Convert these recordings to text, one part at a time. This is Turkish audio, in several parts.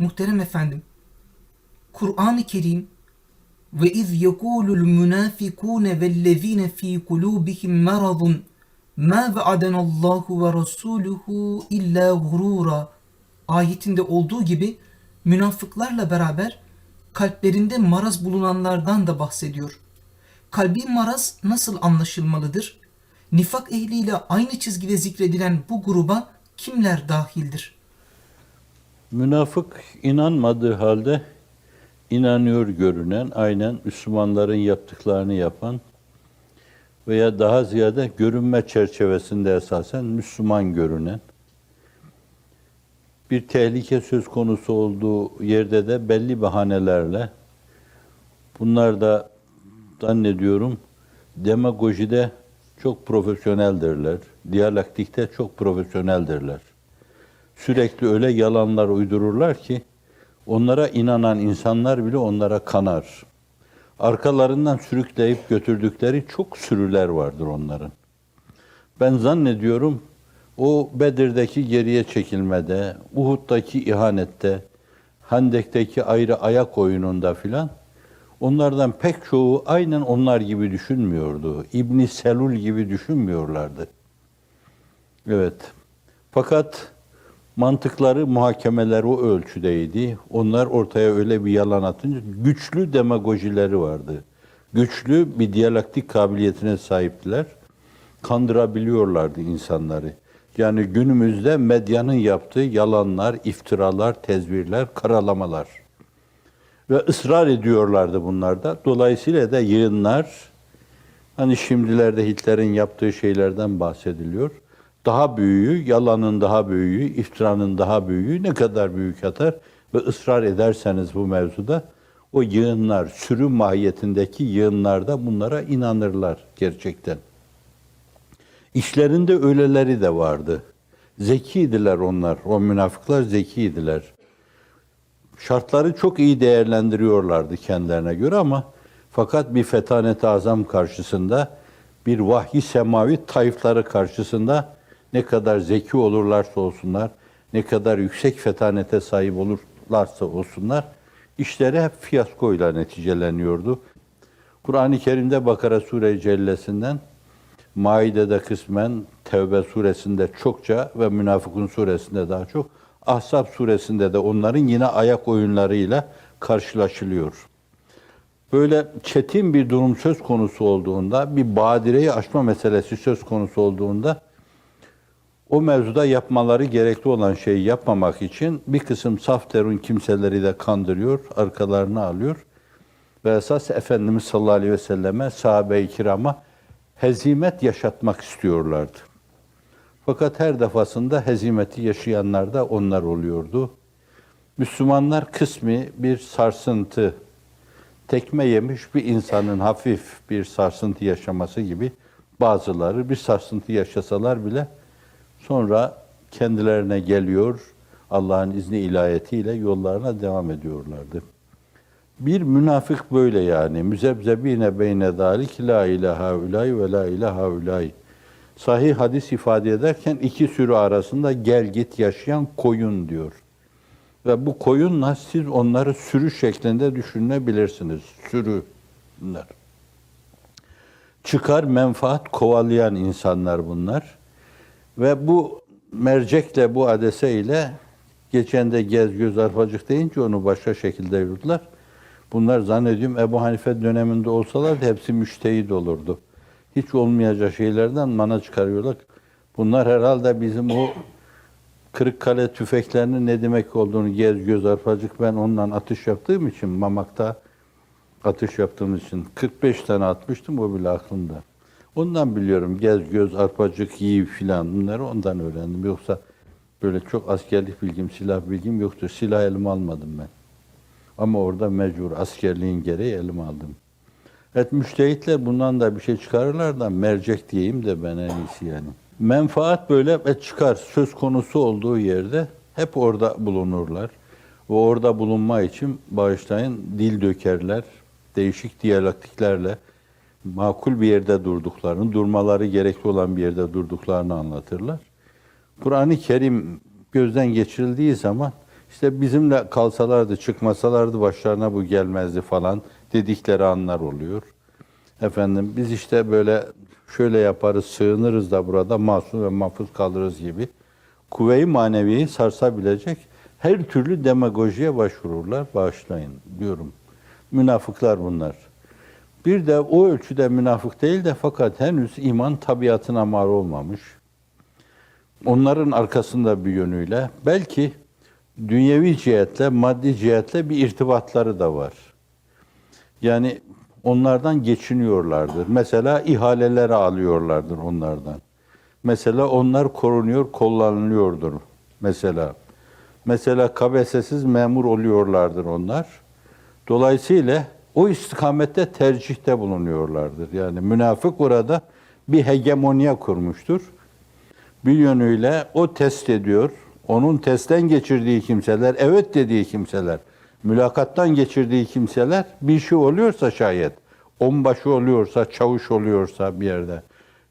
Muhterem efendim, Kur'an-ı Kerim ve iz yekulul münafikune vellezine fi kulubihim maradun ma va'adanallahu ve rasuluhu illa gurura ayetinde olduğu gibi münafıklarla beraber kalplerinde maraz bulunanlardan da bahsediyor. Kalbi maraz nasıl anlaşılmalıdır? Nifak ehliyle aynı çizgide zikredilen bu gruba kimler dahildir? Münafık inanmadığı halde inanıyor görünen, aynen Müslümanların yaptıklarını yapan veya daha ziyade görünme çerçevesinde esasen Müslüman görünen, bir tehlike söz konusu olduğu yerde de belli bahanelerle, bunlar da zannediyorum demagojide çok profesyoneldirler, diyalektikte çok profesyoneldirler sürekli öyle yalanlar uydururlar ki onlara inanan insanlar bile onlara kanar. Arkalarından sürükleyip götürdükleri çok sürüler vardır onların. Ben zannediyorum o Bedir'deki geriye çekilmede, Uhud'daki ihanette, Hendek'teki ayrı ayak oyununda filan onlardan pek çoğu aynen onlar gibi düşünmüyordu. İbni Selul gibi düşünmüyorlardı. Evet. Fakat mantıkları, muhakemeler o ölçüdeydi. Onlar ortaya öyle bir yalan atınca güçlü demagojileri vardı. Güçlü bir diyalektik kabiliyetine sahiptiler. Kandırabiliyorlardı insanları. Yani günümüzde medyanın yaptığı yalanlar, iftiralar, tezvirler, karalamalar. Ve ısrar ediyorlardı bunlarda. Dolayısıyla da yığınlar, hani şimdilerde Hitler'in yaptığı şeylerden bahsediliyor daha büyüğü, yalanın daha büyüğü, iftiranın daha büyüğü ne kadar büyük atar ve ısrar ederseniz bu mevzuda o yığınlar, sürü mahiyetindeki yığınlarda bunlara inanırlar gerçekten. İşlerinde öyleleri de vardı. Zekiydiler onlar, o münafıklar zekiydiler. Şartları çok iyi değerlendiriyorlardı kendilerine göre ama fakat bir fetanet azam karşısında, bir vahyi semavi tayfları karşısında ne kadar zeki olurlarsa olsunlar, ne kadar yüksek fetanete sahip olurlarsa olsunlar, işleri hep fiyaskoyla neticeleniyordu. Kur'an-ı Kerim'de Bakara Sure-i Cellesi'nden, Maide'de kısmen, Tevbe suresinde çokça ve Münafıkun suresinde daha çok, Ahzab suresinde de onların yine ayak oyunlarıyla karşılaşılıyor. Böyle çetin bir durum söz konusu olduğunda, bir badireyi aşma meselesi söz konusu olduğunda, o mevzuda yapmaları gerekli olan şeyi yapmamak için bir kısım saf derun kimseleri de kandırıyor, arkalarına alıyor. Ve esas Efendimiz sallallahu aleyhi ve selleme, sahabe-i kirama hezimet yaşatmak istiyorlardı. Fakat her defasında hezimeti yaşayanlar da onlar oluyordu. Müslümanlar kısmi bir sarsıntı, tekme yemiş bir insanın hafif bir sarsıntı yaşaması gibi bazıları bir sarsıntı yaşasalar bile Sonra kendilerine geliyor, Allah'ın izni ilahiyetiyle yollarına devam ediyorlardı. Bir münafık böyle yani. Müzebzebine beyne dalik la ilahe ulay ve la ilahe ulay. Sahih hadis ifade ederken iki sürü arasında gel git yaşayan koyun diyor. Ve bu koyunla siz onları sürü şeklinde düşünebilirsiniz. Sürü. Çıkar menfaat kovalayan insanlar bunlar. Ve bu mercekle, bu adese ile geçen de gez göz arpacık deyince onu başka şekilde yürüdüler. Bunlar zannediyorum Ebu Hanife döneminde olsalar hepsi müştehit olurdu. Hiç olmayacak şeylerden mana çıkarıyorlar. Bunlar herhalde bizim o Kırıkkale tüfeklerinin ne demek olduğunu gez göz arpacık ben ondan atış yaptığım için Mamak'ta atış yaptığım için 45 tane atmıştım o bile aklımda. Ondan biliyorum gez göz arpacık yiyi filan bunları ondan öğrendim. Yoksa böyle çok askerlik bilgim, silah bilgim yoktu. Silah elime almadım ben. Ama orada mecbur askerliğin gereği elime aldım. Evet müştehitler bundan da bir şey çıkarırlar da mercek diyeyim de ben en iyisi yani. Menfaat böyle et çıkar söz konusu olduğu yerde hep orada bulunurlar. Ve orada bulunma için bağışlayın dil dökerler, değişik diyalektiklerle makul bir yerde durduklarını, durmaları gerekli olan bir yerde durduklarını anlatırlar. Kur'an-ı Kerim gözden geçirildiği zaman İşte bizimle kalsalardı, çıkmasalardı başlarına bu gelmezdi falan dedikleri anlar oluyor. Efendim biz işte böyle şöyle yaparız, sığınırız da burada masum ve mahfuz kalırız gibi kuvve-i maneviyi sarsabilecek her türlü demagojiye başvururlar. Bağışlayın diyorum. Münafıklar bunlar. Bir de o ölçüde münafık değil de fakat henüz iman tabiatına mal olmamış. Onların arkasında bir yönüyle belki dünyevi cihetle, maddi cihetle bir irtibatları da var. Yani onlardan geçiniyorlardır. Mesela ihaleleri alıyorlardır onlardan. Mesela onlar korunuyor, kullanılıyordur. Mesela. Mesela KBS'siz memur oluyorlardır onlar. Dolayısıyla o istikamette tercihte bulunuyorlardır. Yani münafık burada bir hegemonya kurmuştur. Bir yönüyle o test ediyor. Onun testten geçirdiği kimseler, evet dediği kimseler, mülakattan geçirdiği kimseler bir şey oluyorsa şayet, onbaşı oluyorsa, çavuş oluyorsa bir yerde,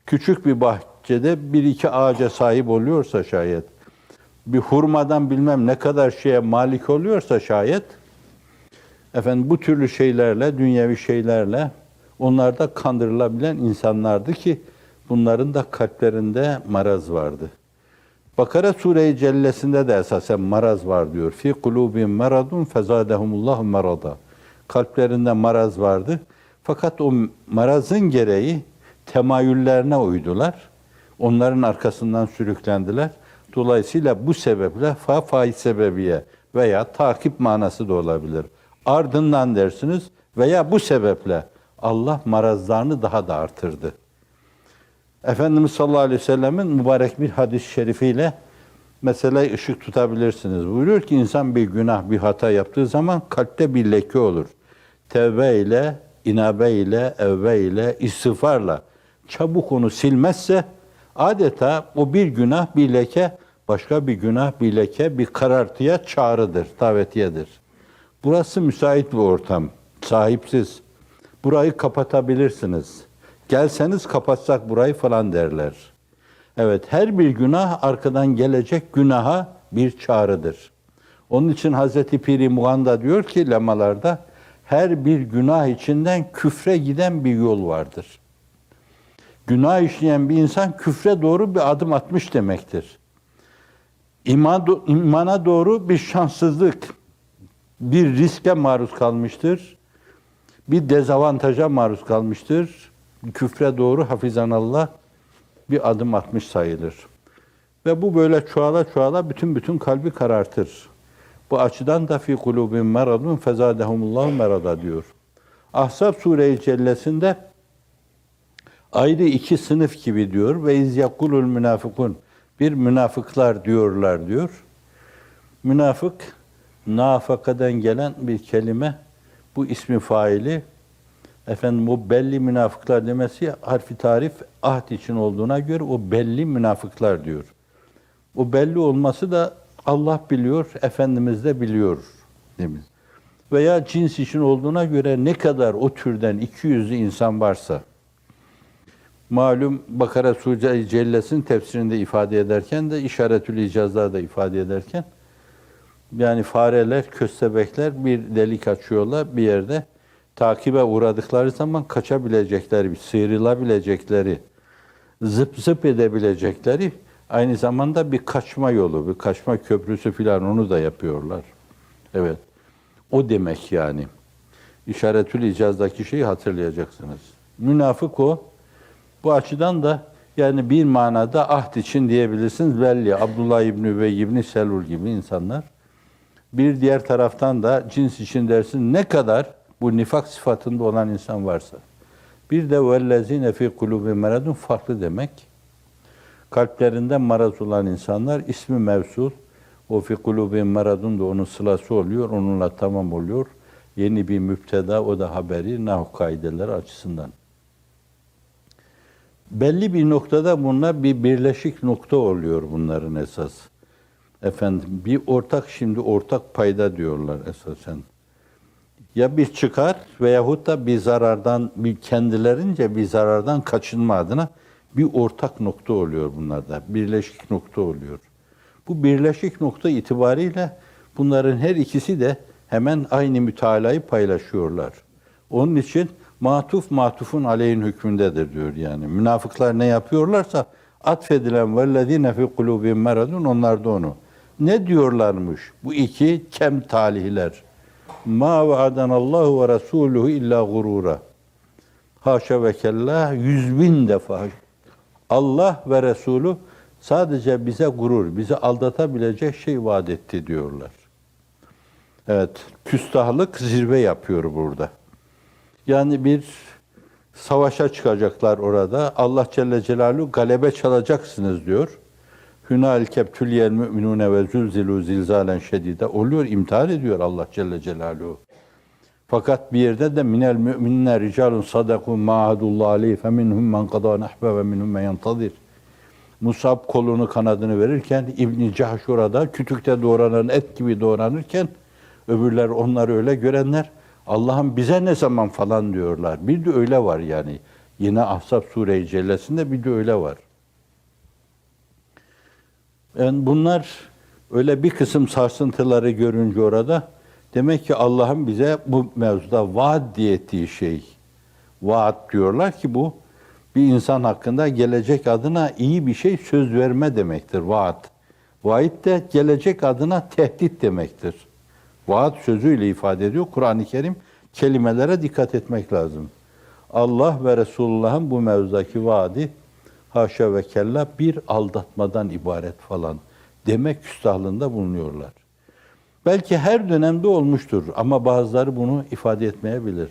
küçük bir bahçede bir iki ağaca sahip oluyorsa şayet, bir hurmadan bilmem ne kadar şeye malik oluyorsa şayet, efendim bu türlü şeylerle, dünyevi şeylerle onlar da kandırılabilen insanlardı ki bunların da kalplerinde maraz vardı. Bakara Sure-i Cellesinde de esasen maraz var diyor. Fi kulubihim maradun fezadehumullahu marada. Kalplerinde maraz vardı. Fakat o marazın gereği temayüllerine uydular. Onların arkasından sürüklendiler. Dolayısıyla bu sebeple fa faiz sebebiye veya takip manası da olabilir. Ardından dersiniz veya bu sebeple Allah marazlarını daha da artırdı. Efendimiz sallallahu aleyhi ve sellemin mübarek bir hadis-i şerifiyle meseleyi ışık tutabilirsiniz. Buyuruyor ki insan bir günah, bir hata yaptığı zaman kalpte bir leke olur. Tevbe ile, inabe ile, evve ile, istiğfarla çabuk onu silmezse adeta o bir günah, bir leke başka bir günah, bir leke, bir karartıya çağrıdır, davetiyedir. Burası müsait bir ortam, sahipsiz. Burayı kapatabilirsiniz. Gelseniz kapatsak burayı falan derler. Evet, her bir günah arkadan gelecek günaha bir çağrıdır. Onun için Hazreti Piri Muğanda diyor ki lemalarda, her bir günah içinden küfre giden bir yol vardır. Günah işleyen bir insan küfre doğru bir adım atmış demektir. İman, imana doğru bir şanssızlık, bir riske maruz kalmıştır. Bir dezavantaja maruz kalmıştır. Küfre doğru hafizanallah bir adım atmış sayılır. Ve bu böyle çoğala çoğala bütün bütün kalbi karartır. Bu açıdan da fi kulubin meradun fezadehumullahu merada diyor. Ahzab Sure-i Cellesinde ayrı iki sınıf gibi diyor ve iz yakulul münafıkun bir münafıklar diyorlar diyor. Münafık nafakadan gelen bir kelime bu ismi faili efendim bu belli münafıklar demesi harfi tarif ahd için olduğuna göre o belli münafıklar diyor. O belli olması da Allah biliyor, Efendimiz de biliyor demiş. Veya cins için olduğuna göre ne kadar o türden 200'lü insan varsa malum Bakara Sure Celles'in tefsirinde ifade ederken de işaretül icazlar da ifade ederken yani fareler, köstebekler bir delik açıyorlar bir yerde takibe uğradıkları zaman kaçabilecekleri, sıyrılabilecekleri, zıp zıp edebilecekleri aynı zamanda bir kaçma yolu, bir kaçma köprüsü filan onu da yapıyorlar. Evet. O demek yani. İşaretül icazdaki şeyi hatırlayacaksınız. Münafık o. Bu açıdan da yani bir manada ahd için diyebilirsiniz belli. Abdullah İbni Übey İbni Selul gibi insanlar. Bir diğer taraftan da cins için dersin ne kadar bu nifak sıfatında olan insan varsa. Bir de vellezine fi kulubi meradun farklı demek. Kalplerinde maraz olan insanlar ismi mevsul. O fi kulubi meradun da onun sılası oluyor. Onunla tamam oluyor. Yeni bir müpteda o da haberi nahu kaideler açısından. Belli bir noktada bunlar bir birleşik nokta oluyor bunların esas. Efendim bir ortak şimdi ortak payda diyorlar esasen. Ya bir çıkar veyahut da bir zarardan, bir kendilerince bir zarardan kaçınma adına bir ortak nokta oluyor bunlarda. Birleşik nokta oluyor. Bu birleşik nokta itibariyle Bunların her ikisi de hemen aynı mütalayı paylaşıyorlar. Onun için matuf matufun aleyhin hükmündedir diyor yani. Münafıklar ne yapıyorlarsa atfedilen vellezine fi kulubihim meradun onlar da onu. Ne diyorlarmış bu iki kem talihler? Ma vaadanallahu ve rasuluhu illa gurura. Haşa ve kella yüz bin defa Allah ve Resulü sadece bize gurur, bizi aldatabilecek şey vaat etti diyorlar. Evet, küstahlık zirve yapıyor burada. Yani bir savaşa çıkacaklar orada. Allah Celle Celaluhu galebe çalacaksınız diyor. Hünal keptüliyel müminune ve zülzilu zilzalen şedide oluyor, imtihan ediyor Allah Celle Celaluhu. Fakat bir yerde de minel müminler ricalun sadaku ma'adullah aleyhi fe minhum men qada nahbe ve minhum men yantadir. Musab kolunu kanadını verirken İbn Cahş orada kütükte doğranan et gibi doğranırken öbürler onları öyle görenler Allah'ım bize ne zaman falan diyorlar. Bir de öyle var yani. Yine Ahzab Sure-i Cellesi'nde bir de öyle var. Yani bunlar öyle bir kısım sarsıntıları görünce orada demek ki Allah'ın bize bu mevzuda vaat diye ettiği şey. Vaat diyorlar ki bu bir insan hakkında gelecek adına iyi bir şey söz verme demektir vaat. Vaat de gelecek adına tehdit demektir. Vaat sözüyle ifade ediyor. Kur'an-ı Kerim kelimelere dikkat etmek lazım. Allah ve Resulullah'ın bu mevzudaki vaadi haşa ve kella bir aldatmadan ibaret falan demek küstahlığında bulunuyorlar. Belki her dönemde olmuştur ama bazıları bunu ifade etmeyebilir.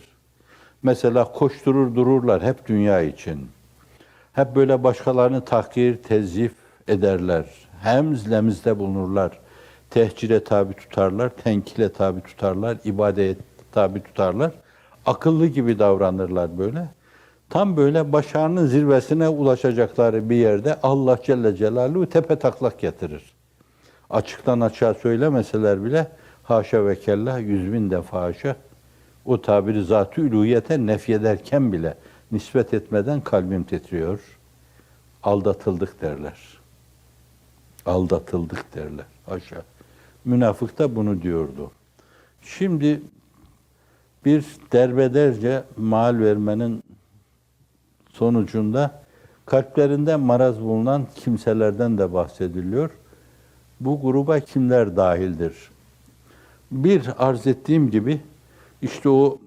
Mesela koşturur dururlar hep dünya için. Hep böyle başkalarını tahkir, tezif ederler. Hemzlemizde bulunurlar. Tehcire tabi tutarlar, tenkile tabi tutarlar, ibadete tabi tutarlar. Akıllı gibi davranırlar böyle. Tam böyle başarının zirvesine ulaşacakları bir yerde Allah Celle Celaluhu tepe taklak getirir. Açıktan açığa söylemeseler bile haşa ve kella yüz bin defa haşa o tabiri zat-ı uluhiyete nefyederken bile nispet etmeden kalbim titriyor. Aldatıldık derler. Aldatıldık derler. Haşa. Münafık da bunu diyordu. Şimdi bir derbederce mal vermenin sonucunda kalplerinde maraz bulunan kimselerden de bahsediliyor. Bu gruba kimler dahildir? Bir arz ettiğim gibi işte o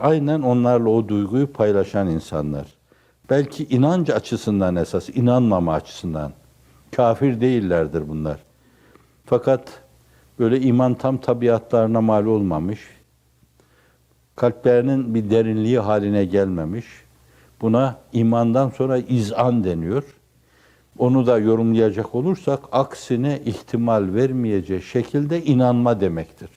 aynen onlarla o duyguyu paylaşan insanlar. Belki inanç açısından esas, inanmama açısından. Kafir değillerdir bunlar. Fakat böyle iman tam tabiatlarına mal olmamış, kalplerinin bir derinliği haline gelmemiş. Buna imandan sonra izan deniyor. Onu da yorumlayacak olursak aksine ihtimal vermeyecek şekilde inanma demektir.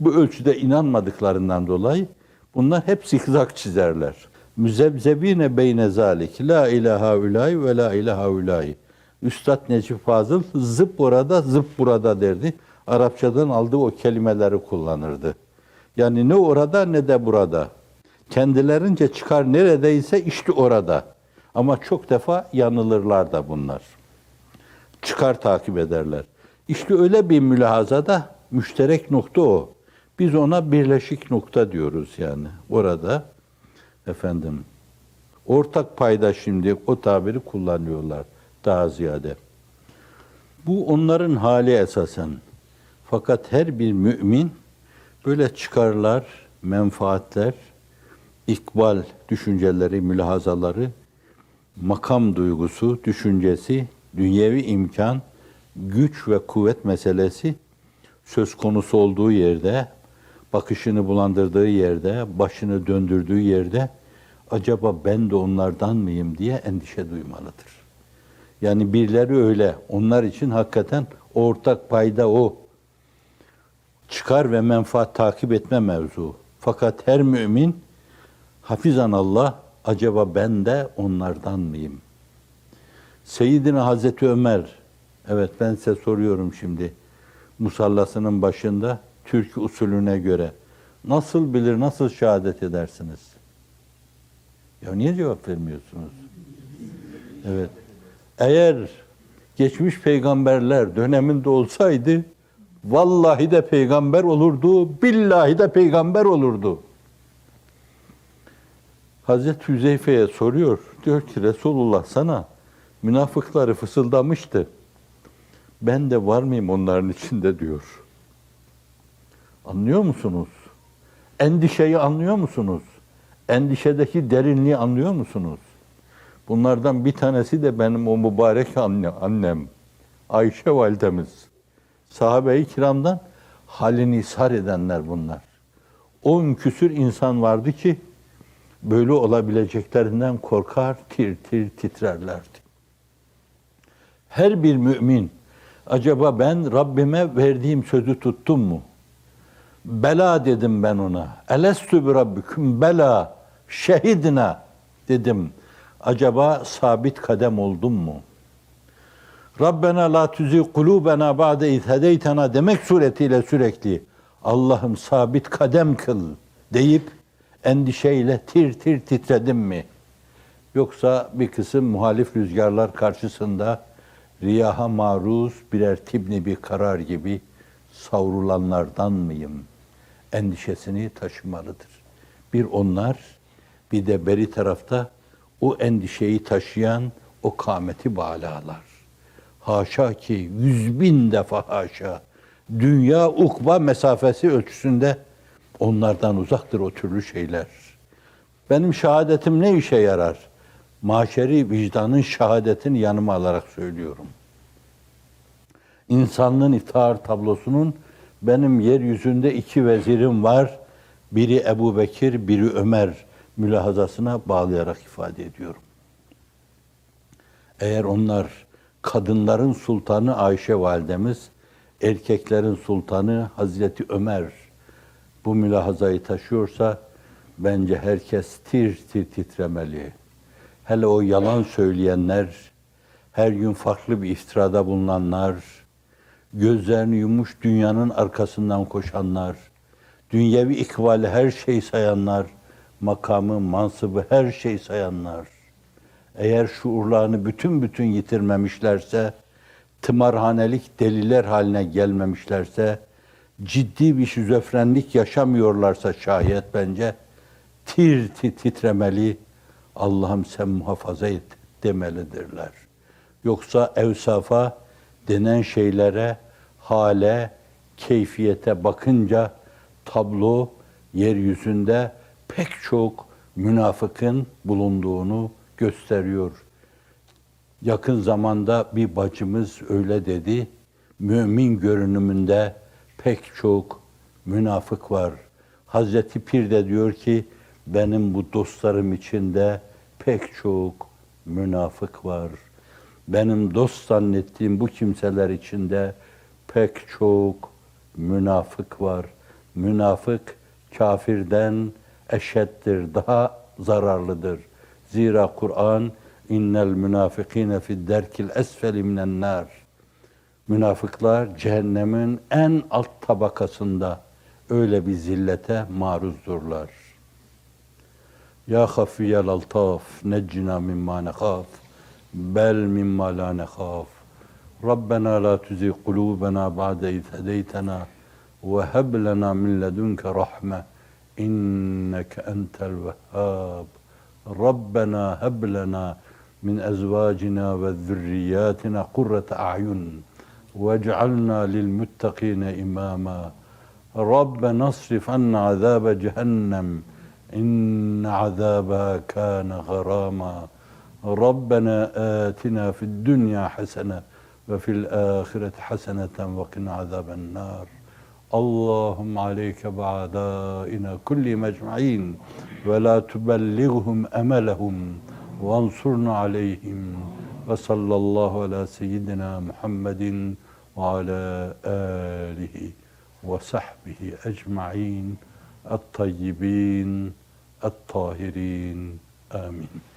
Bu ölçüde inanmadıklarından dolayı bunlar hep zikzak çizerler. Müzebzebine beyne zalik. La ilaha ulayi ve la ilaha ulayi. Üstad Necip Fazıl zıp orada zıp burada derdi. Arapçadan aldığı o kelimeleri kullanırdı. Yani ne orada ne de burada. Kendilerince çıkar neredeyse işte orada. Ama çok defa yanılırlar da bunlar. Çıkar takip ederler. İşte öyle bir mülahazada müşterek nokta o. Biz ona birleşik nokta diyoruz yani. Orada efendim ortak payda şimdi o tabiri kullanıyorlar daha ziyade. Bu onların hali esasen. Fakat her bir mümin böyle çıkarlar, menfaatler, ikbal düşünceleri, mülahazaları, makam duygusu, düşüncesi, dünyevi imkan, güç ve kuvvet meselesi söz konusu olduğu yerde, bakışını bulandırdığı yerde, başını döndürdüğü yerde acaba ben de onlardan mıyım diye endişe duymalıdır. Yani birileri öyle. Onlar için hakikaten ortak payda o. Çıkar ve menfaat takip etme mevzu. Fakat her mümin hafizan Allah acaba ben de onlardan mıyım? Seyyidina Hazreti Ömer evet ben size soruyorum şimdi musallasının başında Türk usulüne göre nasıl bilir, nasıl şehadet edersiniz? Ya niye cevap vermiyorsunuz? Evet. Eğer geçmiş peygamberler döneminde olsaydı Vallahi de peygamber olurdu, billahi de peygamber olurdu. Hazreti Hüzeyfe'ye soruyor. Diyor ki Resulullah sana münafıkları fısıldamıştı. Ben de var mıyım onların içinde diyor. Anlıyor musunuz? Endişeyi anlıyor musunuz? Endişedeki derinliği anlıyor musunuz? Bunlardan bir tanesi de benim o mübarek anne, annem. Ayşe validemiz. Sahabe-i kiramdan halini ishar edenler bunlar. On küsür insan vardı ki böyle olabileceklerinden korkar, tir tir titrerlerdi. Her bir mümin acaba ben Rabbime verdiğim sözü tuttum mu? Bela dedim ben ona. Elestü bi rabbiküm bela şehidina dedim. Acaba sabit kadem oldum mu? Rabbena la tuzi kulubena ba'de iz hedeytena demek suretiyle sürekli Allah'ım sabit kadem kıl deyip endişeyle tir tir titredim mi? Yoksa bir kısım muhalif rüzgarlar karşısında riyaha maruz birer tibni bir karar gibi savrulanlardan mıyım? Endişesini taşımalıdır. Bir onlar, bir de beri tarafta o endişeyi taşıyan o kâmeti balalar. Haşa ki yüz bin defa haşa. Dünya ukba mesafesi ölçüsünde onlardan uzaktır o türlü şeyler. Benim şehadetim ne işe yarar? Maşeri vicdanın şehadetini yanıma alarak söylüyorum. İnsanlığın iftihar tablosunun benim yeryüzünde iki vezirim var. Biri Ebu Bekir, biri Ömer mülahazasına bağlayarak ifade ediyorum. Eğer onlar kadınların sultanı Ayşe validemiz, erkeklerin sultanı Hazreti Ömer bu mülahazayı taşıyorsa bence herkes tir tir titremeli. Hele o yalan söyleyenler, her gün farklı bir iftirada bulunanlar, gözlerini yumuş dünyanın arkasından koşanlar, dünyevi ikbali her şey sayanlar, makamı, mansıbı her şey sayanlar, eğer şuurlarını bütün bütün yitirmemişlerse, tımarhanelik deliler haline gelmemişlerse, ciddi bir şizofrenlik yaşamıyorlarsa şayet bence tir titremeli, Allah'ım sen muhafaza et demelidirler. Yoksa evsafa denen şeylere, hale, keyfiyete bakınca tablo yeryüzünde pek çok münafıkın bulunduğunu gösteriyor. Yakın zamanda bir bacımız öyle dedi. Mümin görünümünde pek çok münafık var. Hazreti Pir de diyor ki benim bu dostlarım içinde pek çok münafık var. Benim dost zannettiğim bu kimseler içinde pek çok münafık var. Münafık kafirden eşettir, daha zararlıdır. Zira Kur'an innel münafikine fi derkil esfeli minen nar münafıklar cehennemin en alt tabakasında öyle bir zillete maruzdurlar. Ya hafiyel altaf neccina mimma nekhaf bel mimma la nekhaf. Rabbena la tuzi kulubena ba'de iz hedeytena ve heb min ledunke rahme inneke entel vehhab. Rabbena heb min ezvacina ve zürriyatina kurrete a'yun. واجعلنا للمتقين اماما ربنا اصرف عنا عذاب جهنم ان عذابها كان غراما ربنا اتنا في الدنيا حسنه وفي الاخره حسنه وقنا عذاب النار اللهم عليك بعدائنا كل مجمعين ولا تبلغهم املهم وانصرنا عليهم وصلى الله على سيدنا محمد وعلى آله وصحبه أجمعين الطيبين الطاهرين. آمين.